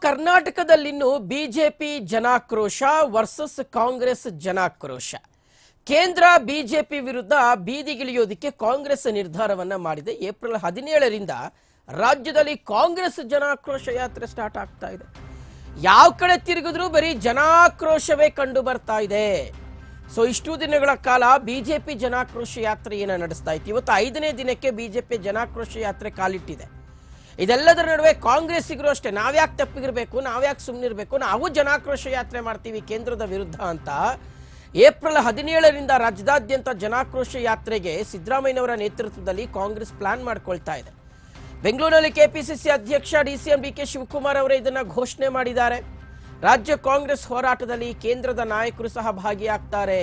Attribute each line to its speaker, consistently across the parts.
Speaker 1: ಕರ್ನಾಟಕದಲ್ಲಿನ್ನು BJP ಜನಾಕ್ರೋಶ versus Congress ಜನಾಕ್ರೋಶ. ಕೇಂದ್ರ ಬಿಜೆಪಿ ವಿರುದ್ಧ ಬೀದಿಗಿಳಿಯೋದಕ್ಕೆ ಕಾಂಗ್ರೆಸ್ ನಿರ್ಧಾರವನ್ನ ಮಾಡಿದೆ. ಏಪ್ರಿಲ್ ಹದಿನೇಳರಿಂದ ರಾಜ್ಯದಲ್ಲಿ ಕಾಂಗ್ರೆಸ್ ಜನಾಕ್ರೋಶ ಯಾತ್ರೆ ಸ್ಟಾರ್ಟ್ ಆಗ್ತಾ ಇದೆ. ಯಾವ ಕಡೆ ತಿರುಗಿದ್ರೂ ಬರೀ ಜನಾಕ್ರೋಶವೇ ಕಂಡು ಬರ್ತಾ ಇದೆ. ಸೊ, ಇಷ್ಟು ದಿನಗಳ ಕಾಲ ಬಿಜೆಪಿ ಜನಾಕ್ರೋಶ ಏನ ನಡೆಸ್ತಾ ಇತ್ತು? ಇವತ್ತು ಐದನೇ ದಿನಕ್ಕೆ ಬಿಜೆಪಿ ಜನಾಕ್ರೋಶ ಯಾತ್ರೆ ಕಾಲಿಟ್ಟಿದೆ. ಇದೆಲ್ಲದರ ನಡುವೆ ಕಾಂಗ್ರೆಸ್ಸಿಗರು ಅಷ್ಟೇ. ನಾವ್ಯಾಕೆ ತಪ್ಪಿಗಿರ್ಬೇಕು, ನಾವ್ಯಾಕೆ ಸುಮ್ಮನಿರಬೇಕು ನಾವು ಜನಾಕ್ರೋಶ ಯಾತ್ರೆ ಮಾಡ್ತೀವಿ ಕೇಂದ್ರದ ವಿರುದ್ಧ ಅಂತ ಏಪ್ರಿಲ್ ಹದಿನೇಳರಿಂದ ರಾಜ್ಯದಾದ್ಯಂತ ಜನಾಕ್ರೋಶ ಯಾತ್ರೆಗೆ ಸಿದ್ದರಾಮಯ್ಯನವರ ನೇತೃತ್ವದಲ್ಲಿ ಕಾಂಗ್ರೆಸ್ ಪ್ಲಾನ್ ಮಾಡ್ಕೊಳ್ತಾ ಇದೆ. ಬೆಂಗಳೂರಿನಲ್ಲಿ ಕೆಪಿಸಿಸಿ ಅಧ್ಯಕ್ಷ D C M D K Shivakumar ಅವರೇ ಇದನ್ನ ಘೋಷಣೆ ಮಾಡಿದ್ದಾರೆ. ರಾಜ್ಯ ಕಾಂಗ್ರೆಸ್ ಹೋರಾಟದಲ್ಲಿ ಕೇಂದ್ರದ ನಾಯಕರು ಸಹ ಭಾಗಿಯಾಗ್ತಾರೆ.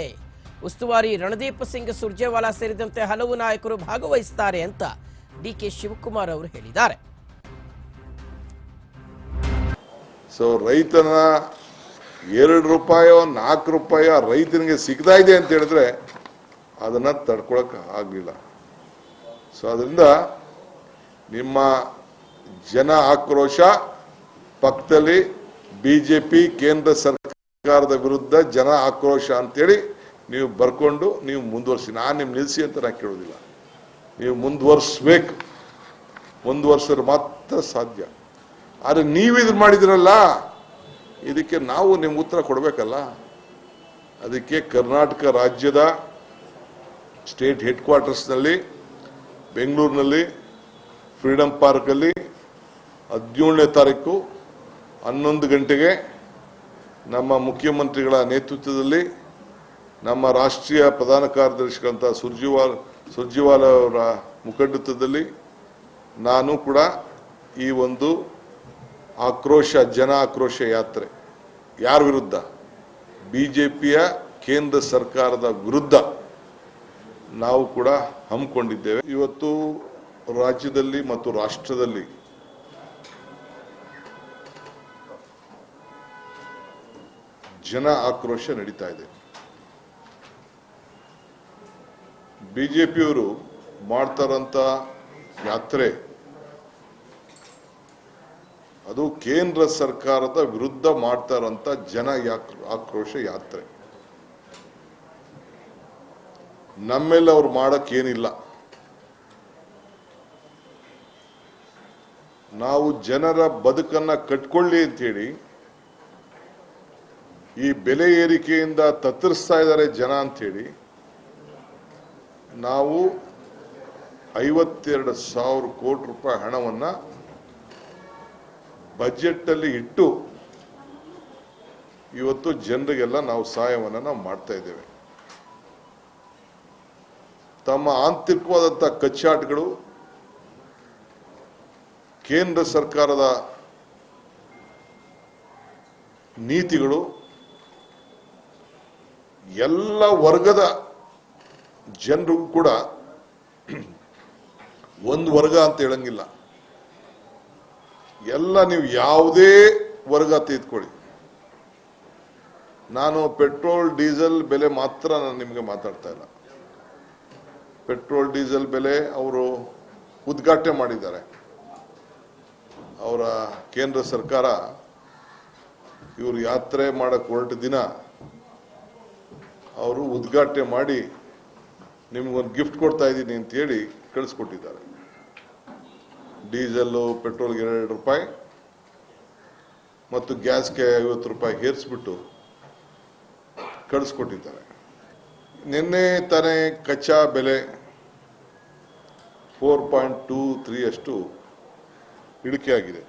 Speaker 1: ಉಸ್ತುವಾರಿ ರಣದೀಪ್ ಸಿಂಗ್ ಸುರ್ಜೇವಾಲಾ ಸೇರಿದಂತೆ ಹಲವು ನಾಯಕರು ಭಾಗವಹಿಸ್ತಾರೆ ಅಂತ ಡಿ ಕೆ ಶಿವಕುಮಾರ್ ಅವರು ಹೇಳಿದ್ದಾರೆ.
Speaker 2: ಸೊ ರೈತನ ಎರಡು ರೂಪಾಯೋ, ನಾಲ್ಕು ರೂಪಾಯೋ ರೈತನಿಗೆ ಸಿಗ್ತಾ ಇದೆ ಅಂತ ಹೇಳಿದ್ರೆ ಅದನ್ನ ತಡ್ಕೊಳಕ್ ಆಗಲಿಲ್ಲ. ಸೊ ಅದರಿಂದ ನಿಮ್ಮ ಜನ ಆಕ್ರೋಶ ಪಕ್ಕದಲ್ಲಿ ಬಿಜೆಪಿ, ಕೇಂದ್ರ ಸರ್ಕಾರದ ವಿರುದ್ಧ ಜನ ಆಕ್ರೋಶ ಅಂತೇಳಿ ನೀವು ಬರ್ಕೊಂಡು ನೀವು ಮುಂದುವರ್ಸಿ. ನಾನು ನಿಮ್ಮ ನಿಲ್ಲಿಸಿ ಅಂತ ನಾನು ಕೇಳೋದಿಲ್ಲ. ನೀವು ಮುಂದುವರ್ಸ್ಬೇಕು. ಮುಂದುವರ್ಸಿದ್ರೆ ಮಾತ್ರ ಸಾಧ್ಯ. ಆದ್ರೆ ನೀವು ಇದು ಮಾಡಿದಿರಲ್ಲ. ಇದಕ್ಕೆ ನಾವು ನಿಮ್ಗೆ ಉತ್ತರ ಕೊಡಬೇಕಲ್ಲ. ಅದಕ್ಕೆ ಕರ್ನಾಟಕ ರಾಜ್ಯದ ಸ್ಟೇಟ್ ಹೆಡ್ ಕ್ವಾರ್ಟರ್ಸ್ನಲ್ಲಿ ಬೆಂಗಳೂರಿನಲ್ಲಿ, ಫ್ರೀಡಂ ಪಾರ್ಕಲ್ಲಿ ಹದಿನೇಳನೇ ತಾರೀಕು ಹನ್ನೊಂದು ಗಂಟೆಗೆ ನಮ್ಮ ಮುಖ್ಯಮಂತ್ರಿಗಳ ನೇತೃತ್ವದಲ್ಲಿ ನಮ್ಮ ರಾಷ್ಟ್ರೀಯ ಪ್ರಧಾನ ಕಾರ್ಯದರ್ಶಿಗಳಂತ ಸುರ್ಜಿವಾಲ್, ಸುರ್ಜಿವಾಲ ಅವರ ಮುಖಂಡತ್ವದಲ್ಲಿ ನಾನು ಕೂಡ ಈ ಒಂದು ಆಕ್ರೋಶ ಜನ ಆಕ್ರೋಶ ಯಾತ್ರೆ. ಯಾರ ವಿರುದ್ಧ? ಬಿಜೆಪಿಯ ಕೇಂದ್ರ ಸರ್ಕಾರದ ವಿರುದ್ಧ ನಾವು ಕೂಡ ಹಮ್ಮಿಕೊಂಡಿದ್ದೇವೆ. ಇವತ್ತು ರಾಜ್ಯದಲ್ಲಿ ಮತ್ತು ರಾಷ್ಟ್ರದಲ್ಲಿ ಜನ ಆಕ್ರೋಶ ನಡೀತಾ ಇದೆ. ಬಿಜೆಪಿಯವರು ಮಾಡ್ತಾರಂತ ಯಾತ್ರೆ ಅದು ಕೇಂದ್ರ ಸರ್ಕಾರದ ವಿರುದ್ಧ ಮಾಡ್ತಾರಂತ ಜನ ಯಾಕ್- ಆಕ್ರೋಶ ಯಾತ್ರೆ. ನಮ್ಮೆಲ್ಲ ಅವ್ರು ಮಾಡಕ್ ಏನಿಲ್ಲ. ನಾವು ಜನರ ಬದುಕನ್ನ ಕಟ್ಕೊಳ್ಳಿ ಅಂತೇಳಿ ಈ ಬೆಲೆ ಏರಿಕೆಯಿಂದ ತತ್ತರಿಸ್ತಾ ಇದ್ದಾರೆ ಜನ ಅಂತೇಳಿ ನಾವು ಐವತ್ತೆರಡು ಸಾವಿರ ಕೋಟಿ ರೂಪಾಯಿ ಹಣವನ್ನ ಬಜೆಟ್ ಅಲ್ಲಿ ಇಟ್ಟು ಇವತ್ತು ಜನರಿಗೆಲ್ಲ ನಾವು ಸಹಾಯವನ್ನು ನಾವು ಮಾಡ್ತಾ ಇದ್ದೇವೆ. ತಮ್ಮ ಆಂತರಿಕವಾದಂಥ ಕಚ್ಚಾಟಗಳು ಕೇಂದ್ರ ಸರ್ಕಾರದ ನೀತಿಗಳು ಎಲ್ಲ ವರ್ಗದ ಜನರು ಕೂಡ ಒಂದು ವರ್ಗ ಅಂತ ಹೇಳಂಗಿಲ್ಲ. ಎಲ್ಲ ನೀವು ಯಾವುದೇ ವರ್ಗ ತೆಗೆದುಕೊಳ್ಳಿ ನಾನು ಪೆಟ್ರೋಲ್, ಡೀಸೆಲ್ ಬೆಲೆ ಮಾತ್ರ ನಾನು ನಿಮಗೆ ಮಾತಾಡ್ತಾ ಇಲ್ಲ. ಪೆಟ್ರೋಲ್, ಡೀಸೆಲ್ ಬೆಲೆ ಅವರು ಉದ್ಘಾಟನೆ ಮಾಡಿದ್ದಾರೆ. ಅವರ ಕೇಂದ್ರ ಸರ್ಕಾರ ಇವರು ಯಾತ್ರೆ ಮಾಡಕ್ಕೆ ಹೊರಟ ದಿನ ಅವರು ಉದ್ಘಾಟನೆ ಮಾಡಿ ನಿಮ್ಗೊಂದು ಗಿಫ್ಟ್ ಕೊಡ್ತಾ ಇದ್ದೀನಿ ಅಂತ ಹೇಳಿ ಕಳಿಸ್ಕೊಟ್ಟಿದ್ದಾರೆ. ಡೀಸೆಲ್ಲು, ಪೆಟ್ರೋಲ್ಗೆ ಎರಡು ರೂಪಾಯಿ ಮತ್ತು ಗ್ಯಾಸ್ಗೆ ಐವತ್ತು ರೂಪಾಯಿ ಹೇರಿಸ್ಬಿಟ್ಟು ಕಳಿಸ್ಕೊಟ್ಟಿದ್ದಾರೆ. ನಿನ್ನೆ ತಾನೇ ಕಚ್ಚಾ ಬೆಲೆ ಫೋರ್ ಪಾಯಿಂಟ್ ಟೂ ತ್ರೀ ಅಷ್ಟು ಇಳಿಕೆ ಆಗಿದೆ